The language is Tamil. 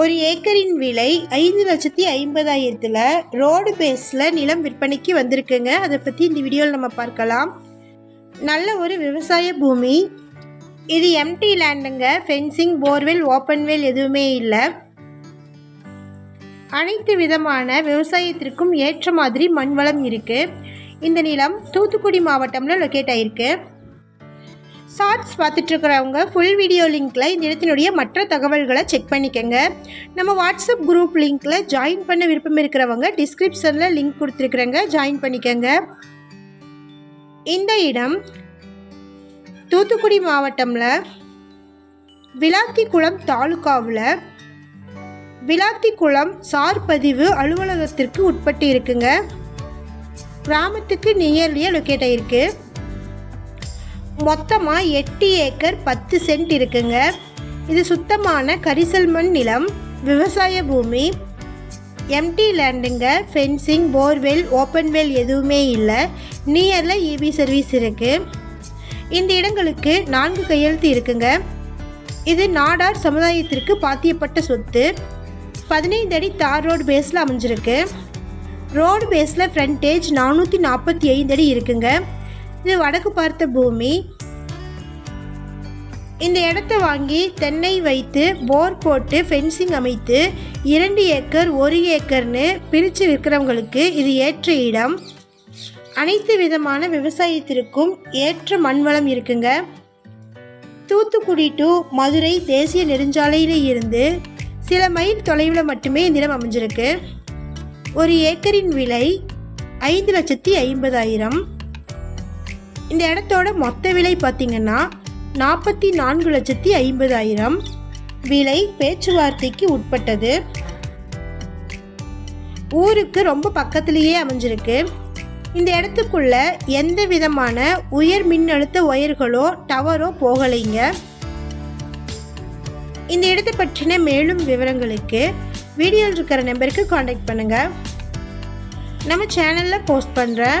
ஒரு ஏக்கரின் விலை ஐந்து லட்சத்தி ஐம்பதாயிரத்தில் ரோடு பேஸில் நிலம் விற்பனைக்கு வந்திருக்குங்க. அதை பற்றி இந்த வீடியோவில் நம்ம பார்க்கலாம். நல்ல ஒரு விவசாய பூமி. இது எம்டி லேண்டுங்க ஃபென்சிங் போர்வெல் ஓப்பன்வெல் எதுவுமே இல்லை. அனைத்து விதமான விவசாயத்திற்கும் ஏற்ற மாதிரி மண் வளம் இருக்குது இந்த நிலம் தூத்துக்குடி மாவட்டம்ல லொக்கேட் ஆயிருக்கு. ஷார்ட்ஸ் பார்த்துட்ருக்கிறவங்க ஃபுல் வீடியோ லிங்க்கில் இந்த இடத்தினுடைய மற்ற தகவல்களை செக் பண்ணிக்கோங்க. நம்ம வாட்ஸ்அப் குரூப் லிங்க்கில் ஜாயின் பண்ண விருப்பம் இருக்கிறவங்க டிஸ்கிரிப்ஷனில் லிங்க் கொடுத்துருக்குறேங்க ஜாயின் பண்ணிக்கோங்க. இந்த இடம் தூத்துக்குடி மாவட்டமில் விளாத்திக்குளம் தாலுகாவில் விளாத்திக்குளம் சார் பதிவு அலுவலகத்திற்கு உட்பட்டு இருக்குங்க. கிராமத்துக்கு நியர்லியாக லொக்கேட் ஆகிருக்கு மொத்தமாக எட்டு ஏக்கர் பத்து சென்ட் இருக்குங்க. இது சுத்தமான கரிசல் மண் நிலம் விவசாய பூமி எம்டி லேண்டுங்க ஃபென்சிங் போர்வெல் ஓப்பன் வெல் எதுவுமே இல்லை. நியரில் இபி சர்வீஸ் இருக்குது இந்த இடங்களுக்கு நான்கு கையெழுத்து இருக்குங்க. இது நாடார் சமுதாயத்திற்கு பாத்தியப்பட்ட சொத்து. பதினைந்து அடி தார் ரோடு பேஸில் அமைஞ்சிருக்கு. ரோடு பேஸில் ஃப்ரண்டேஜ் நானூற்றி நாற்பத்தி ஐந்து அடி இருக்குங்க. இது வடக்கு பார்த்த பூமி. இந்த இடத்த வாங்கி தென்னை வைத்து போர் போட்டு ஃபென்சிங் அமைத்து இரண்டு ஏக்கர் ஒரு ஏக்கர்னு பிரித்து விற்கிறவங்களுக்கு இது ஏற்ற இடம். அனைத்து விதமான விவசாயத்திற்கும் ஏற்ற மண் வளம் இருக்குங்க. தூத்துக்குடி டு மதுரை தேசிய நெடுஞ்சாலையில் இருந்து சில மைல் தொலைவில் மட்டுமே இந்த இடம் அமைஞ்சிருக்கு. ஒரு ஏக்கரின் விலை ஐந்து லட்சத்தி ஐம்பதாயிரம். இந்த இடத்தோட மொத்த விலை பார்த்தீங்கன்னா நாற்பத்தி நான்கு லட்சத்தி ஐம்பதாயிரம். விலை பேச்சுவார்த்தைக்கு உட்பட்டது. ஊருக்கு ரொம்ப பக்கத்துலேயே அமைஞ்சிருக்கு. இந்த இடத்துக்குள்ள எந்த விதமான உயர் மின்னழுத்த ஒயர்களோ டவரோ போகலைங்க. இந்த இடத்தை பற்றின மேலும் விவரங்களுக்கு வீடியோவில் இருக்கிற நம்பருக்கு காண்டாக்ட் பண்ணுங்கள் நம்ம சேனலில் போஸ்ட் பண்ணுறேன்